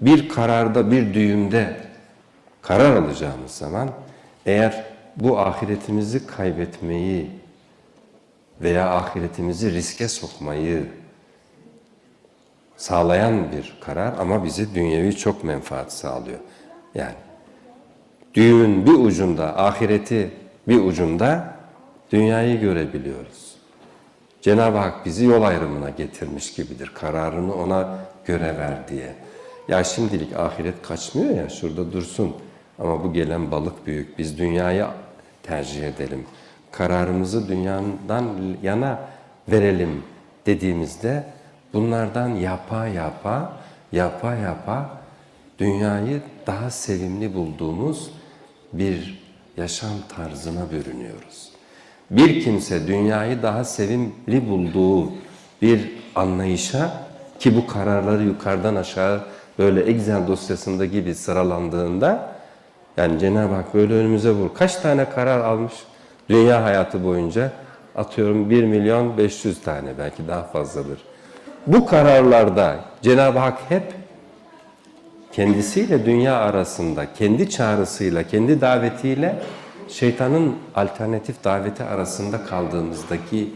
bir kararda, bir düğümde karar alacağımız zaman eğer bu ahiretimizi kaybetmeyi veya ahiretimizi riske sokmayı sağlayan bir karar ama bize dünyevi çok menfaat sağlıyor. Yani düğümün bir ucunda, ahireti bir ucunda dünyayı görebiliyoruz. Cenab-ı Hak bizi yol ayrımına getirmiş gibidir. Kararını ona göre ver diye. Ya şimdilik ahiret kaçmıyor ya şurada dursun. Ama bu gelen balık büyük. Biz dünyayı tercih edelim. Kararımızı dünyadan yana verelim dediğimizde bunlardan yapa yapa, yapa yapa dünyayı daha sevimli bulduğumuz bir yaşam tarzına bürünüyoruz. Bir kimse dünyayı daha sevimli bulduğu bir anlayışa ki bu kararları yukarıdan aşağı böyle Excel dosyasında gibi sıralandığında yani Cenab-ı Hak böyle önümüze vur. Kaç tane karar almış dünya hayatı boyunca? Atıyorum 1 milyon 500 tane belki daha fazladır. Bu kararlarda Cenab-ı Hak hep kendisiyle dünya arasında, kendi çağrısıyla, kendi davetiyle şeytanın alternatif daveti arasında kaldığımızdaki